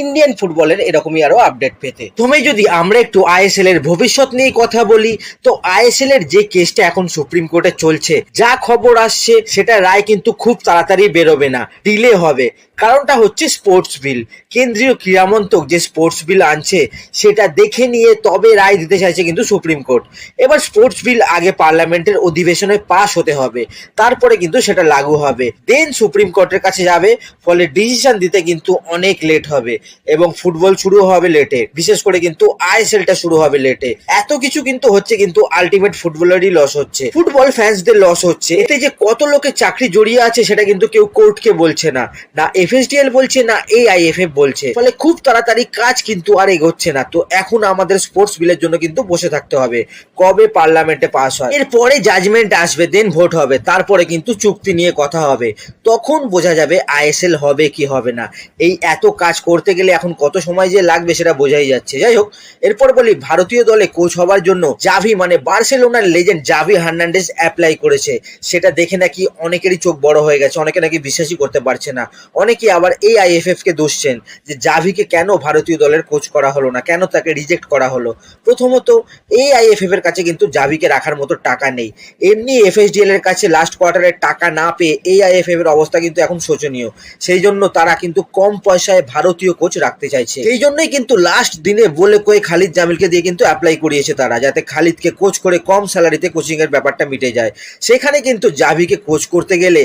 Indian ফুটবলের এরকমই আরও আপডেট পেতে। তুমি যদি আমরা একটু আইএসএল এর ভবিষ্যৎ নিয়ে কথা বলি, তো আইএসএল এর যে কেসটা এখন সুপ্রিম কোর্টে চলছে, যা খবর আসছে, সেটা রায় কিন্তু খুব তাড়াতাড়ি বেরোবে না ডিলে হবে। কারণটা হচ্ছে স্পোর্টস বিল কেন্দ্রীয় ক্রীড়ামন্ত্রক যে স্পোর্টস বিল আনছে, সেটা দেখে নিয়ে তবে রায় দিতে চাইছে কিন্তু সুপ্রিম কোর্ট এবার স্পোর্টস বিল আগে পার্লামেন্টের অধিবেশনে পাশ হতে হবে, তারপরে কিন্তু সেটা লাগু হবে। দেন সুপ্রিম কোর্টের কাছে যাবে, ফলে ডিসিশন দিতে কিন্তু অনেক লেট হবে। এবং ফুটবল শুরু হবে লেটে বিশেষ করে কিন্তু আইএসএলটা শুরু হবে লেটে এত কিছু কিন্তু হচ্ছে কিন্তু আলটিমেট ফুটবলেরই লস হচ্ছে। ফুটবল ফ্যান্সদের লস হচ্ছে। এতে যে কত লোকের চাকরি জড়িয়ে আছে সেটা কিন্তু কেউ কোর্টকে বলছে না। না এফএসডিএল বলছে, না এআইএফএফ বলছে। ফলে খুব তাড়াতাড়ি কাজ কিন্তু আর এগোচ্ছে না। তো এখন আমাদের স্পোর্টস বিলের জন্য কিন্তু বসে থাকতে হবে। কবে পার্লামেন্টে পাস হয়? এরপরে জাজমেন্ট আসবে দেন ভোট হবে। তারপরে কিন্তু চুক্তি নিয়ে কথা হবে। তখন বোঝা যাবে আইএসএল হবে কি হবে না। এই এত কাজ করতে গেলে এখন কত সময় যে লাগবে সেটা বোঝাই যাচ্ছে। যাই হোক, এরপর বলি, ভারতীয় দলে কোচ হওয়ার জন্য জাভি মানে বার্সেলোনার লেজেন্ড জাভি হার্নান্ডেজ অ্যাপ্লাই করেছে। সেটা দেখে নাকি অনেকেরই চোখ বড় হয়ে গেছে, অনেকে নাকি বিশ্বাসই করতে পারছে না। অনেকে আবার এই আইএফএফ কে দোষছেন যে জাভিকে কেন ভারতীয় দলের কোচ করা হলো না, কেন তাকে রিজেক্ট করা হলো। প্রথমত, এই আইএফএফ এর কাছে কিন্তু জাভিকে রাখার মতো টাকা নেই। এমনি এফএসডিএল এর কাছে লাস্ট কোয়ার্টারের টাকা না পেয়ে এই আইএফএফ এর অবস্থা কিন্তু এখন শোচনীয়। সেই জন্য তারা কিন্তু কম পয়সায় ভারতীয় কোচ রাখতে চাইছে। এই জন্যই কিন্তু লাস্ট দিনে বলে কয়ে খালিদ জামিলকে দিয়ে কিন্তু অ্যাপ্লাই করিয়েছে তারা যাতে খালিদকে কোচ করে কম স্যালারিতে কোচিং এর ব্যাপারটা মিটে যায়। সেখানে কিন্তু জাভিকে কোচ করতে গেলে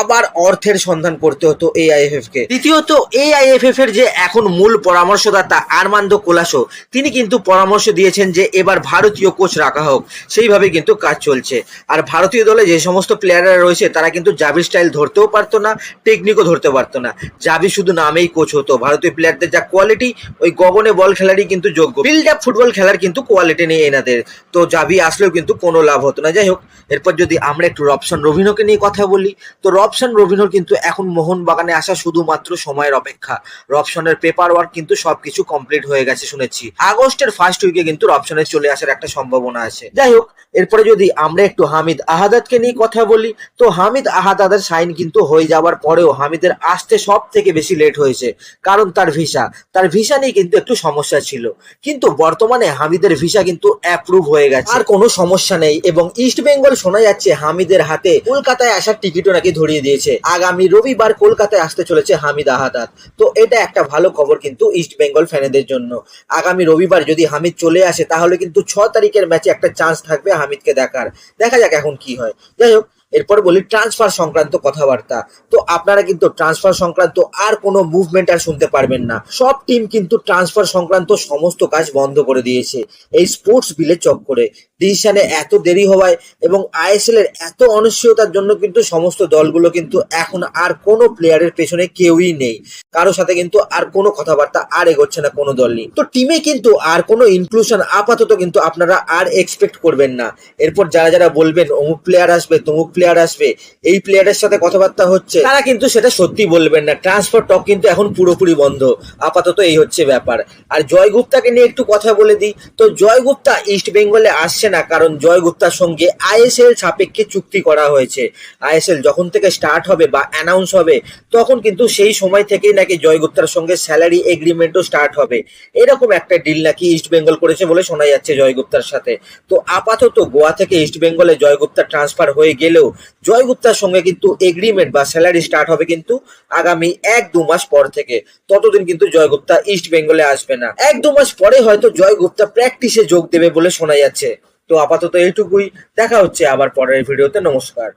আবার অর্থের সন্ধান করতে হতো এই আইএফএফ কে দ্বিতীয়ত এই আইএফএফ এর যে এখন মূল পরামর্শদাতা আরমান্দ কোলাসো তিনি কিন্তু পরামর্শ দিয়েছেন যে এবার ভারতীয় কোচ রাখা হোক। সেইভাবে কিন্তু কাজ চলছে। আর ভারতীয় দলে যে সমস্ত প্লেয়াররা রয়েছে তারা কিন্তু জাভি স্টাইল ধরতেও পারতো না টেকনিকও ধরতে পারতো না। জাভি শুধু নামেই কোচ হতো ভারতীয় প্লেয়ারদের যা কোয়ালিটি ওই গগনে বল খেলারই কিন্তু যোগ্য। বিল্ড আপ ফুটবল খেলার কিন্তু কোয়ালিটি নেই এনাদের। তো জাভি আসলেও কিন্তু কোনো লাভ হতো না। যাই হোক এরপর যদি আমরা একটু রবসন রবিনোকে নিয়ে কথা বলি, তো রবসন রবিনোর কিন্তু এখন মোহনবাগানে আসা শুধুমাত্র সময়ের অপেক্ষা। রবসনের পেপার ওয়ার্ক কিন্তু সবকিছু কমপ্লিট হয়ে গেছে শুনেছি। আগস্টের ফার্স্ট উইকে কিন্তু রবসনের চলে আসার একটা সম্ভাবনা আছে। যাই হোক এরপরে যদি আমরা একটু হামিদ আহাদাতকে নিয়ে কথা বলি, তো হামিদ আহাদাদের সাইন কিন্তু হয়ে যাওয়ার পরেও হামিদের আসতে সব থেকে বেশি লেট হয়েছে। কারণ তার ভিসা। তার ভিসা নিয়ে কিন্তু একটু সমস্যা ছিল। কিন্তু বর্তমানে হামিদের ভিসা কিন্তু অ্যাপ্রুভ হয়ে গেছে। আর কোনো সমস্যা নেই এবং ইস্ট বেঙ্গল শোনা যাচ্ছে হামিদের হাতে কলকাতায় আসার টিকিটও নাকি ধরিয়ে দিয়েছে। আগামী রবিবার কলকাতায় আসতে চলেছে হামিদ আহাদাত তো এটা একটা ভালো খবর কিন্তু ইস্ট বেঙ্গল ফ্যানেদের জন্য। আগামী রবিবার যদি হামিদ চলে আসে, তাহলে কিন্তু ছ তারিখের ম্যাচে একটা চান্স থাকবে হামিদকে দেখার। দেখা যাক এখন কি হয়। যাই হোক এরপর বলি ট্রান্সফার সংক্রান্ত কথাবার্তা। তো আপনারা কিন্তু ট্রান্সফার সংক্রান্ত আর কোনো মুভমেন্ট আর শুনতে পারবেন না। সব টিম কিন্তু ট্রান্সফার সংক্রান্ত সমস্ত কাজ বন্ধ করে দিয়েছে। এই স্পোর্টস বিলের চক্করে ডিসিশনে এত দেরি হওয়ায় এবং আইএসএল এর এত অনিশ্চয়তার জন্য কিন্তু সমস্ত দলগুলো কিন্তু এখন আর কোনো প্লেয়ারের পেছনে কেউই নেই। কারোর সাথে কিন্তু আর কোনো কথাবার্তা আর এগোচ্ছে না কোনো দলই তো টিমে কিন্তু আর কোনো ইনক্লুশন আপাতত কিন্তু আপনারা আর এক্সপেক্ট করবেন না। এরপর যারা যারা বলবেন, অমুক প্লেয়ার আসবে, তমুক প্লেয়ার আসবে, এই প্লেয়ারের সাথে কথাবার্তা হচ্ছে, তারা কিন্তু সেটা সত্যি বলবেন না। ট্রান্সফার টক কিন্তু এখন পুরোপুরি বন্ধ। আপাতত এই হচ্ছে ব্যাপার। আর জয় গুপ্তাকে নিয়ে একটু কথা বলে দিই। তো জয় গুপ্তা ইস্ট বেঙ্গলে আসছে না, কারণ জয় গুপ্তার সঙ্গে আইএসএল সাপেক্ষে চুক্তি করা হয়েছে। আইএসএল যখন থেকে স্টার্ট হবে বা অ্যানাউন্স হবে, তখন কিন্তু সেই সময় থেকেই নাকি জয় গুপ্তার সঙ্গে স্যালারি এগ্রিমেন্টও স্টার্ট হবে। এরকম একটা ডিল নাকি ইস্ট বেঙ্গল করেছে বলে শোনা যাচ্ছে জয় গুপ্তার সাথে। তো আপাতত গোয়া থেকে ইস্ট বেঙ্গলে জয় গুপ্তার ট্রান্সফার হয়ে গেলেও জয় গুপ্তার সঙ্গে কিন্তু এগ্রিমেন্ট বা স্যালারি স্টার্ট হবে কিন্তু আগামী এক দু মাস পর থেকে। ততদিন কিন্তু জয় গুপ্তা ইস্ট বেঙ্গলে আসবে না। এক দু মাস পরে হয়তো জয় গুপ্তা প্র্যাকটিসে যোগ দেবে বলে শোনা যাচ্ছে। তো আপাতত এইটুকুই। দেখা হচ্ছে আবার পরের ভিডিওতে নমস্কার।